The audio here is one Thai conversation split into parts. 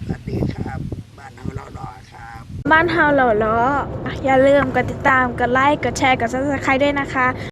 สวัสดีครับ บ้านเฮาเรารอครับ บ้านเฮาเหล่าล้ออย่าลืมกดติดตาม กดไลค์ กดแชร์ กดซับสไครต์ด้วยนะคะ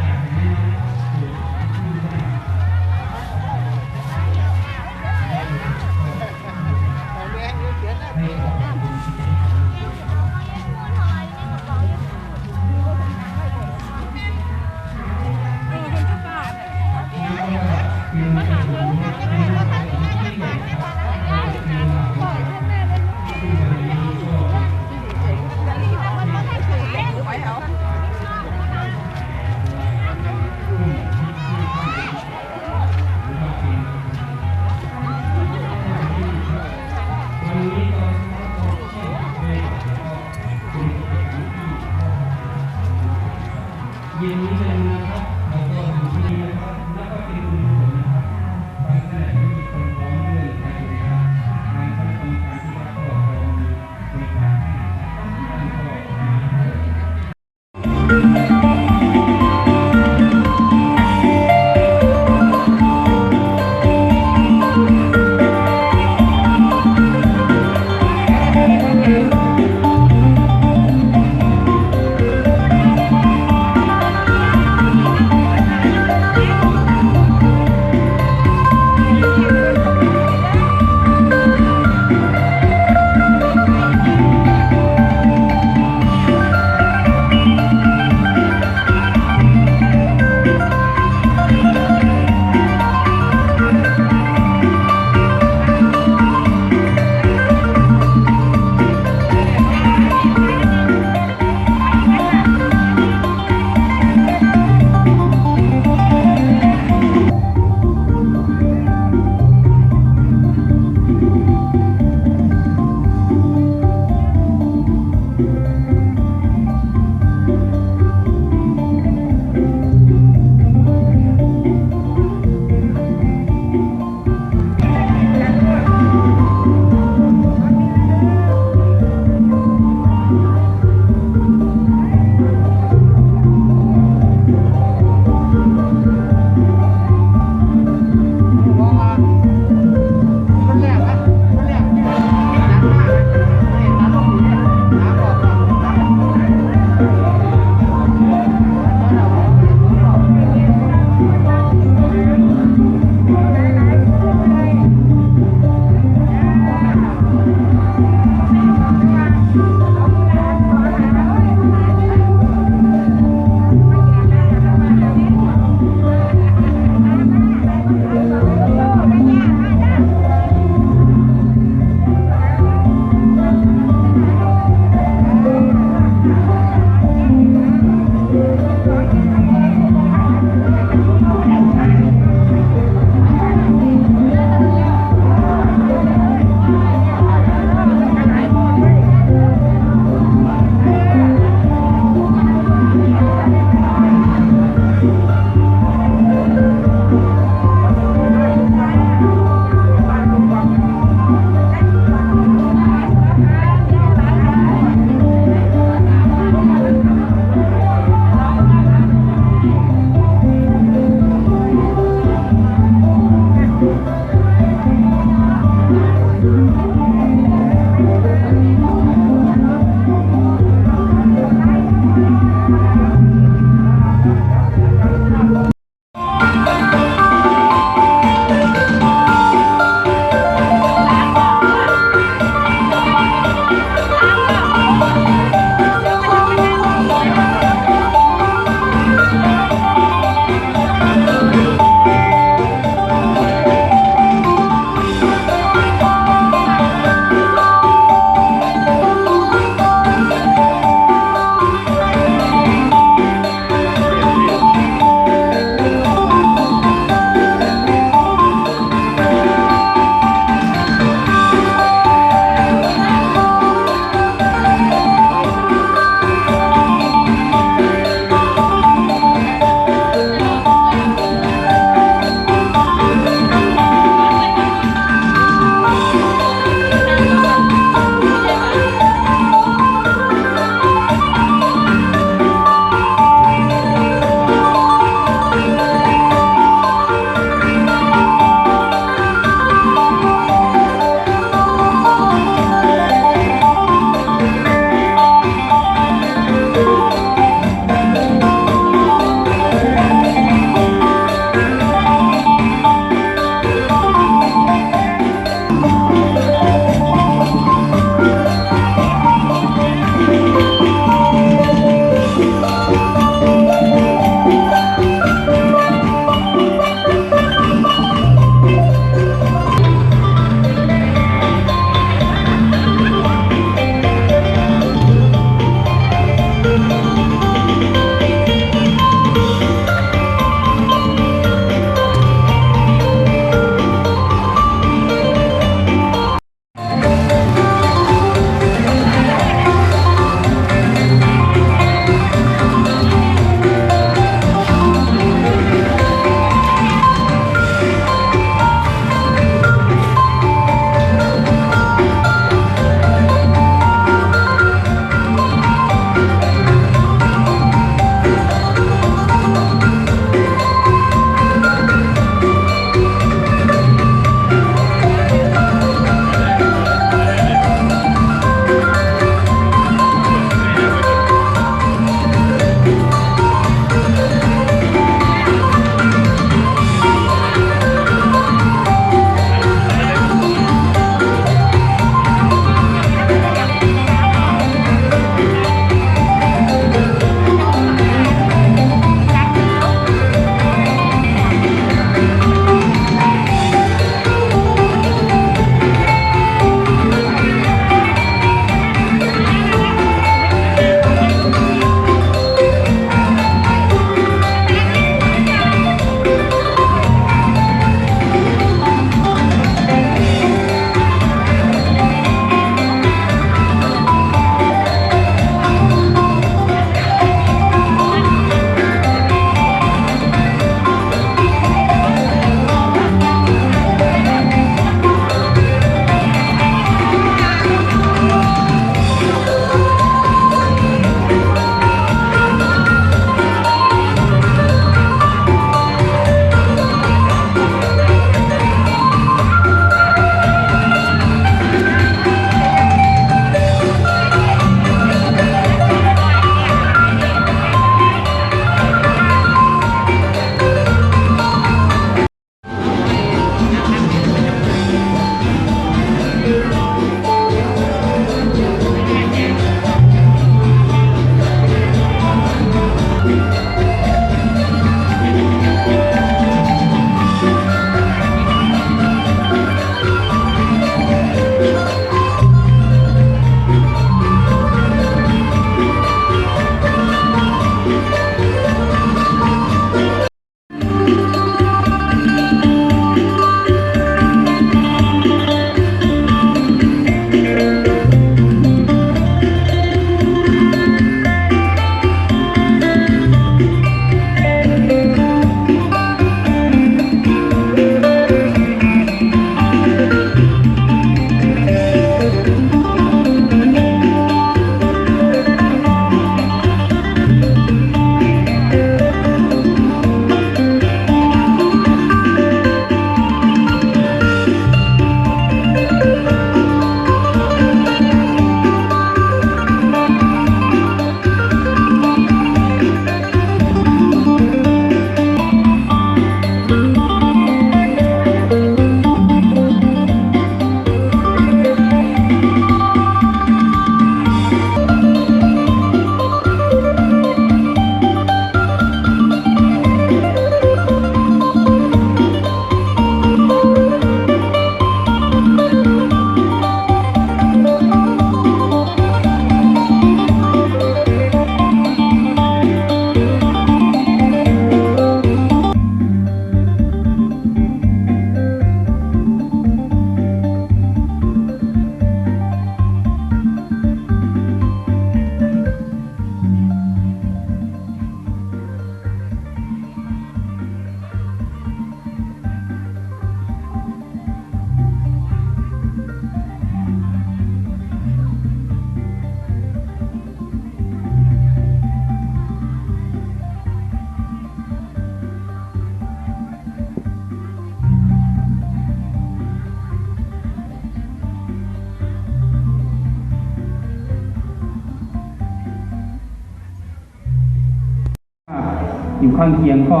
อยู่ข้างเคียงก็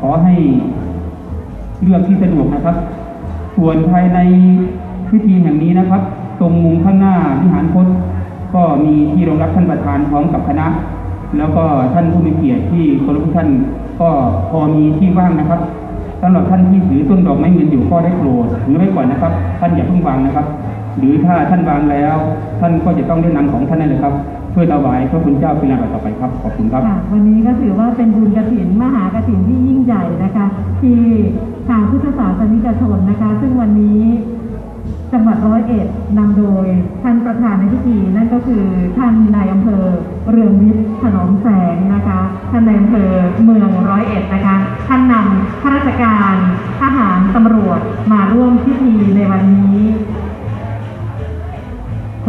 ขอให้เลือกที่สะดวกนะครับ ส่วนภายในพิธีแห่งนี้นะครับ ตรงมุมข้างหน้าวิหารคตก็มีที่รองรับท่านประธานพร้อมกับคณะ แล้วก็ท่านผู้มีเกียรติที่เคารพท่านก็พอมีที่ว่างนะครับสำหรับท่านที่ถือต้นดอกไม้เงินอยู่ก็ได้โปรดถือไว้ก่อนนะครับ ท่านอย่าเพิ่งวางนะครับ หรือถ้าท่านวางแล้ว ท่านก็จะต้องได้นำของท่านนั่นเลยครับ เพื่อถวายพระคุณเจ้าเป็นลำดับต่อไปครับขอบคุณครับวันนี้ก็ถือว่าเป็นบุญกระถินมหากระถินที่ยิ่งใหญ่นะคะ ที่ทางพุทธศาสนิกชนนะคะ ซึ่งวันนี้จังหวัดร้อยเอ็ดนำโดยท่านประธานในพิธีนั่นก็คือท่านนายอำเภอเรืองวิทย์ถนอมแสงนะคะท่านนายอำเภอเมืองร้อยเอ็ดนะคะท่านนำข้าราชการทหารตำรวจมาร่วมพิธีในวันนี้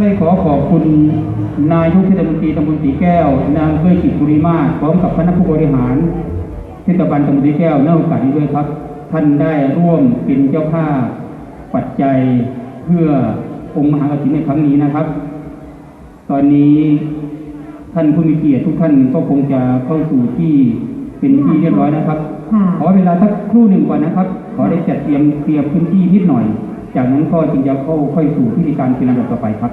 ค่อยขอขอบคุณนายทุกเทศมนตรีตำบลสีแก้ว นางเพื่อจิตบุรีมาศพร้อมกับคณะผู้บริหารเทศบาลตำบลสีแก้วในโอกาสนี้ด้วยครับ ท่านได้ร่วมเป็นเจ้าภาพปัจจัยเพื่อองค์มหากฐินในครั้งนี้นะครับ ตอนนี้ท่านผู้มีเกียรติทุกท่านก็คงจะเข้าสู่ที่เป็นที่เรียบร้อยนะครับค่ะขอเวลาสักครู่หนึ่งก่อนนะครับ ขอได้จัดเตรียมเคลียร์พื้นที่นิดหน่อย จากนั้นก็จึงจะเข้าค่อยสู่พิธีการเป็นลำดับต่อไปครับ